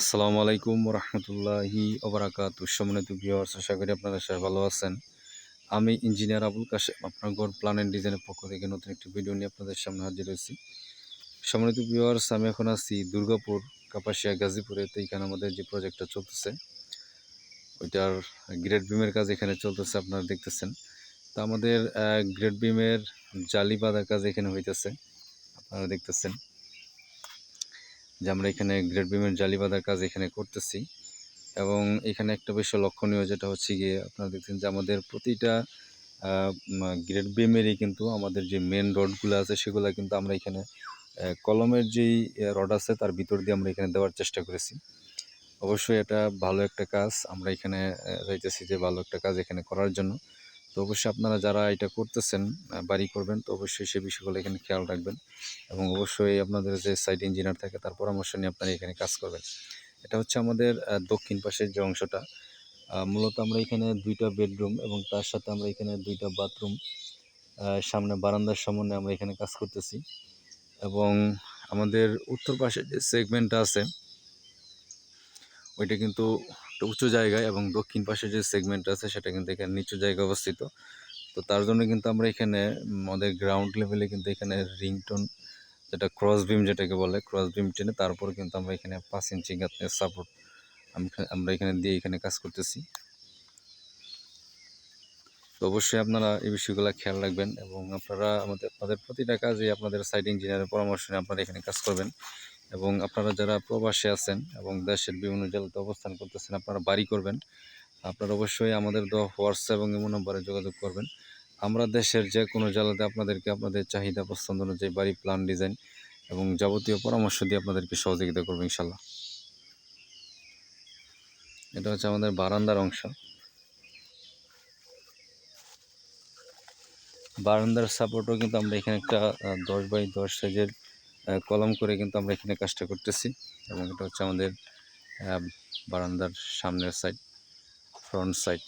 আসসালামু আলাইকুম রহমতুল্লাহি ওবরাকাত। সম্মানিত ভিউয়ার্স আশা করি আপনারা সবাই ভালো আছেন। আমি ইঞ্জিনিয়ার আবুল কাশেম, আপনার ঘর প্ল্যান অ্যান্ড ডিজাইনের পক্ষ থেকে নতুন একটি ভিডিও নিয়ে আপনাদের সামনে হাজির হয়েছি। সম্মানিত ভিউয়ার্স আমি এখন আছি দুর্গাপুর, কাপাসিয়া, গাজীপুরে। তো এইখানে আমাদের যে প্রজেক্টটা চলতেছে, ওইটার গ্রেড বিমের কাজ এখানে চলতেছে, আপনারা দেখতেছেন। তো আমাদের গ্রেড বিমের জালি বাঁধার কাজ এখানে হইতেছে, আপনারা দেখতেছেন। যে আমরা এখানে গ্রেড বিমের জালি বাঁধার কাজ এখানে করতেছি। এবং এখানে একটা বিষয় লক্ষণীয় যেটা হচ্ছে গিয়ে, আপনারা দেখছেন যে আমাদের প্রতিটা গ্রেড বিমেরই কিন্তু আমাদের যে মেন রডগুলো আছে সেগুলো কিন্তু আমরা এখানে কলমের যেই রড আছে তার ভিতর দিয়ে আমরা এখানে দেওয়ার চেষ্টা করেছি। অবশ্যই এটা ভালো একটা কাজ। আমরা এখানে চাইতেছি যে ভালো একটা কাজ এখানে করার জন্য। তো অবশ্যই আপনারা যারা এটা করতেছেন বাড়ি করবেন, তো অবশ্যই সে বিষয়গুলো এখানে খেয়াল রাখবেন এবং অবশ্যই আপনাদের যে সাইট ইঞ্জিনিয়ার থাকে, তার পরামর্শ নিয়ে আপনারা এখানে কাজ করবেন। এটা হচ্ছে আমাদের দক্ষিণ পাশের যে অংশটা। মূলত আমরা এখানে দুইটা বেডরুম এবং তার সাথে আমরা এখানে দুইটা বাথরুম সামনে বারান্দার সামনে আমরা এখানে কাজ করতেছি এবং আমাদের উত্তর পাশে যে সেগমেন্টটা আছে, ওইটা কিন্তু একটা উঁচু জায়গায় এবং দক্ষিণ পাশে যে সেগমেন্ট আছে সেটা কিন্তু এখানে নিচু জায়গায় অবস্থিত। তো তার জন্য কিন্তু আমরা এখানে আমাদের গ্রাউন্ড লেভেলে কিন্তু এখানে রিংটোন যেটা ক্রস বিম যেটাকে বলে ক্রস বিম টেনে তারপর কিন্তু আমরা এখানে পাঁচ ইঞ্চি গাঁথনের সাপোর্ট আমরা এখানে দিয়ে এখানে কাজ করতেছি। তো অবশ্যই আপনারা এই বিষয়গুলো খেয়াল রাখবেন এবং আপনারা আমাদের, আপনাদের প্রতিটা কাজে আপনাদের সাইড ইঞ্জিনিয়ারের পরামর্শ নিয়ে আপনারা এখানে কাজ করবেন। এবং আপনারা যারা প্রবাসে আছেন এবং দেশের বিভিন্ন জেলাতে অবস্থান করতেছেন, আপনারা বাড়ি করবেন। আপনারা অবশ্যই আমাদের দেওয়া হোয়াটসঅ্যাপ এবং ইমো নম্বরে যোগাযোগ করবেন। আমরা দেশের যে কোনো জেলাতে আপনাদেরকে আপনাদের চাহিদা পছন্দ অনুযায়ী বাড়ি প্ল্যান ডিজাইন এবং যাবতীয় পরামর্শ দিয়ে আপনাদেরকে সহযোগিতা করব ইনশাল্লাহ এটা হচ্ছে আমাদের বারান্দার অংশ। বারান্দার সাপোর্টও কিন্তু আমরা এখানে একটা দশ বাই দশ সাইজের কলম করে কিন্তু আমরা এখানে কাজটা করতেছি এবং এটা হচ্ছে আমাদের বারান্দার সামনের সাইড ফ্রন্ট সাইড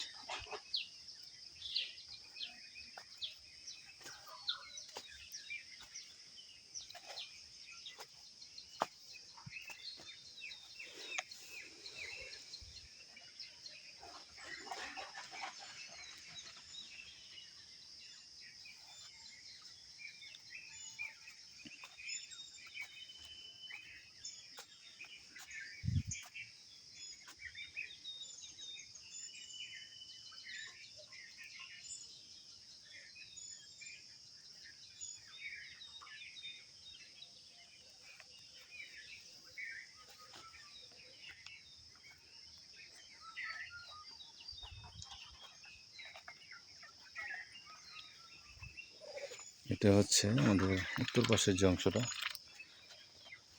এটা হচ্ছে আমাদের উত্তর পাশের যে অংশটা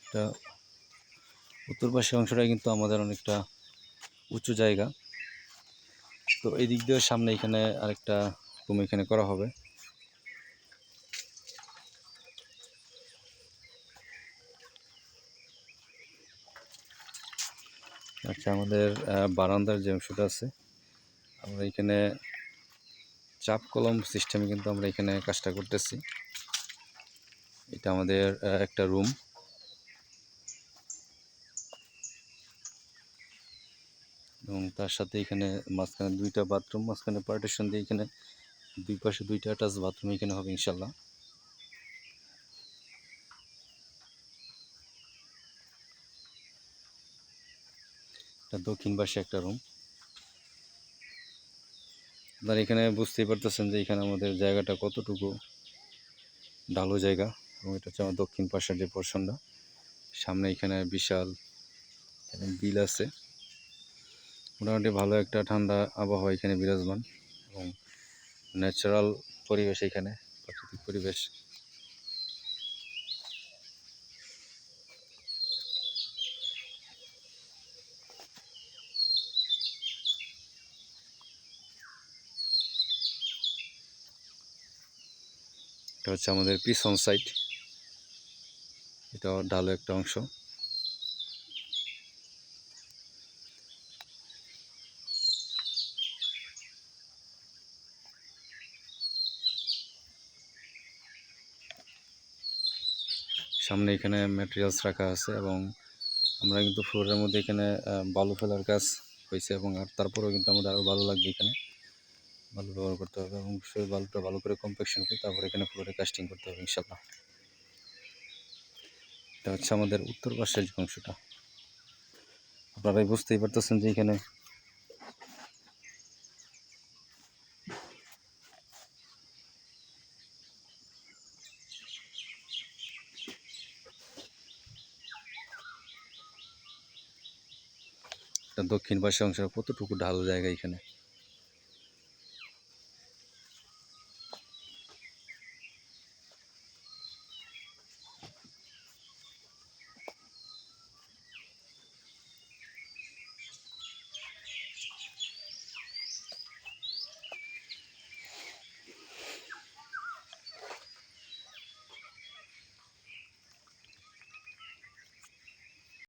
এটা উত্তর পাশের অংশটা কিন্তু আমাদের অনেকটা উঁচু জায়গা। তো এই দিক দিয়ে সামনে এখানে আরেকটা রুম এখানে করা হবে। আচ্ছা আমাদের বারান্দার যে অংশটা আছে, আমরা এখানে চাপ কলম সিস্টেমে কিন্তু আমরা এখানে কাজটা করতেছি। এটা আমাদের একটা রুম এবং তার সাথে এখানে মাঝখানে দুইটা বাথরুম মাঝখানে পার্টিশন দিয়ে এখানে দুই পাশে দুইটা অ্যাটাচ বাথরুম এখানে হবে ইনশাল্লাহ। এটা দক্ষিণ পাশে একটা রুম আপনারা এখানে বুঝতেই পারতেছেন যে এখানে আমাদের জায়গাটা কতটুকু ঢালু জায়গা এবং এটা হচ্ছে আমার দক্ষিণ পাশের যে পোর্শনটা সামনে এখানে বিশাল বিল আছে। মোটামুটি ভালো একটা ঠান্ডা আবহাওয়া এখানে বিরাজমান এবং ন্যাচারাল পরিবেশ এখানে, প্রাকৃতিক পরিবেশ। হচ্ছে আমাদের পিছন সাইড এটাও ঢালু একটা অংশ। সামনে এখানে ম্যাটেরিয়ালস রাখা আছে এবং আমরা কিন্তু ফ্লোরের মধ্যে এখানে বালু ফেলার কাজ হয়েছে এবং আর তারপরেও কিন্তু আমাদের আরও ভালো লাগবে এখানে। বালু ব্যবহার করতে হবে এবং সেই বালুটা ভালো করে কম্প্যাকশন করে তারপর এখানে ফ্লোরে কাস্টিং করতে হবে ইনশাল্লাহ এটা হচ্ছে আমাদের উত্তর পাশের যে অংশটা। আপনারাই বুঝতেই পারতেছেন যে এখানে দক্ষিণ পাশের অংশ কতটুকু ঢাল জায়গা এখানে?